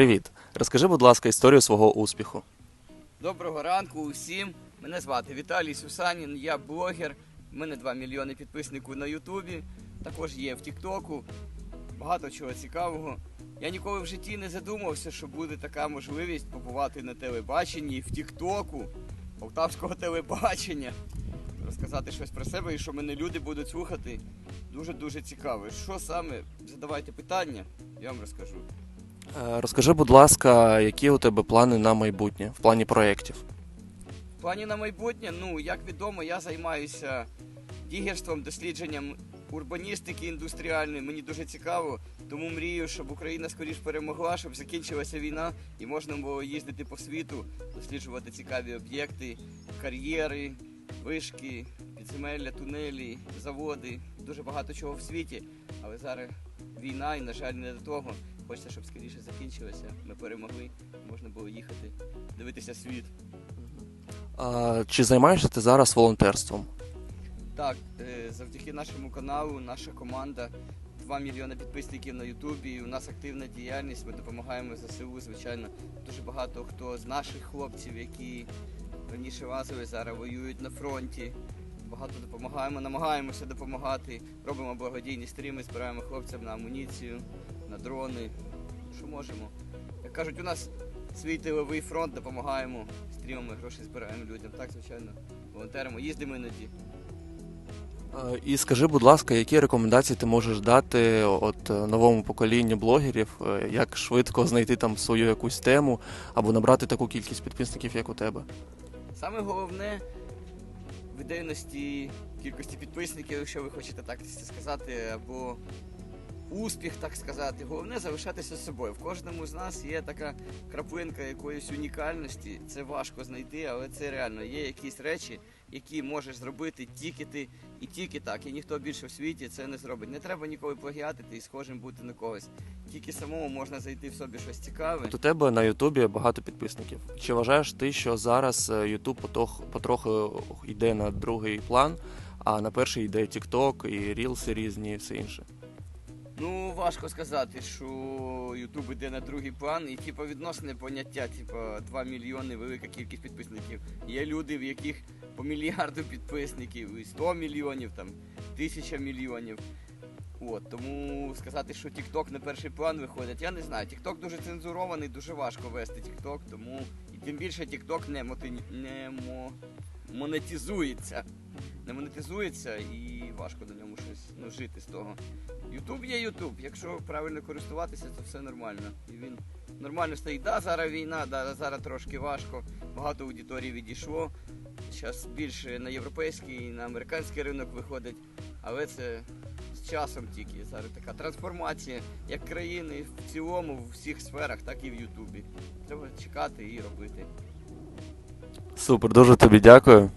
Привіт. Розкажи, будь ласка, історію свого успіху. Доброго ранку усім. Мене звати Віталій Сусанін, я блогер. У мене 2 мільйони підписників на Ютубі. Також є в Тіктоку. Багато чого цікавого. Я ніколи в житті не задумався, що буде така можливість побувати на телебаченні в Тіктоку, полтавського телебачення. Розказати щось про себе і що мене люди будуть слухати. Дуже-дуже цікаво. Що саме? Задавайте питання, я вам розкажу. Е, Розкажи, будь ласка, які у тебе плани на майбутнє в плані проєктів? В плані на майбутнє, ну як відомо, я займаюся дігерством, дослідженням урбаністики індустріальної. Мені дуже цікаво, тому мрію, щоб Україна скоріш перемогла, щоб закінчилася війна і можна було їздити по світу, досліджувати цікаві об'єкти, кар'єри, вишки, підземелля, тунелі, заводи. Дуже багато чого в світі. Але зараз війна і, на жаль, не до того. Хочеться, щоб скоріше закінчилося. Ми перемогли, можна було їхати, дивитися світ. А, Чи займаєшся ти зараз волонтерством? Так, е, завдяки нашому каналу, наша команда 2 мільйони підписників на Ютубі. і У нас активна діяльність. Ми допомагаємо ЗСУ, звичайно. Дуже багато хто з наших хлопців, які раніше лазили, зараз воюють на фронті. Багато допомагаємо, намагаємося допомагати. Робимо благодійні стріми, збираємо хлопцям на амуніцію, на дрони. Що можемо. Як кажуть, у нас свій тиловий фронт, допомагаємо стрімами, гроші збираємо людям. Так, звичайно, волонтеримо, їздимо іноді. І скажи, будь ласка, які рекомендації ти можеш дати от е, новому поколінню блогерів, е, як швидко знайти там свою якусь тему або набрати таку кількість підписників, як у тебе? Саме головне в ідейності кількості підписників, якщо ви хочете так сказати, або успіх, так сказати. Головне залишатися собою. В кожному з нас є така краплинка якоїсь унікальності. Це важко знайти, але це реально є якісь речі, які можеш зробити тільки ти і тільки так. І ніхто більше в світі це не зробить. Не треба ніколи плагіатити і схожим бути на когось. Тільки самому можна знайти в собі щось цікаве. У тебе на Ютубі багато підписників. Чи вважаєш ти, що зараз е, Ютуб потроху йде на другий план, а на перший йде TikTok і рілси різні і все інше? Важко сказати, що Ютуб іде на другий план, і типу відносне поняття, типу 2 мільйони велика кількість підписників. Є люди, в яких по мільярду підписників, і 100 мільйонів, там, тисяча мільйонів. От, тому сказати, що TikTok на перший план виходить, я не знаю. TikTok дуже цензурований, дуже важко вести TikTok, тому і тим більше TikTok не, моти... не мо... монетизується. Не монетизується і важко на ньому щось ну, жити з того. Ютуб є Ютуб. Якщо правильно користуватися, то все нормально. І він нормально стоїть. Да, зараз війна, да, зараз трошки важко. Багато аудиторій відійшло. Зараз більше на європейський, і на американський ринок виходить. Але це з часом тільки. Зараз така трансформація як країни в цілому, в всіх сферах, так і в Ютубі. Треба чекати і робити. Супер, дуже тобі дякую.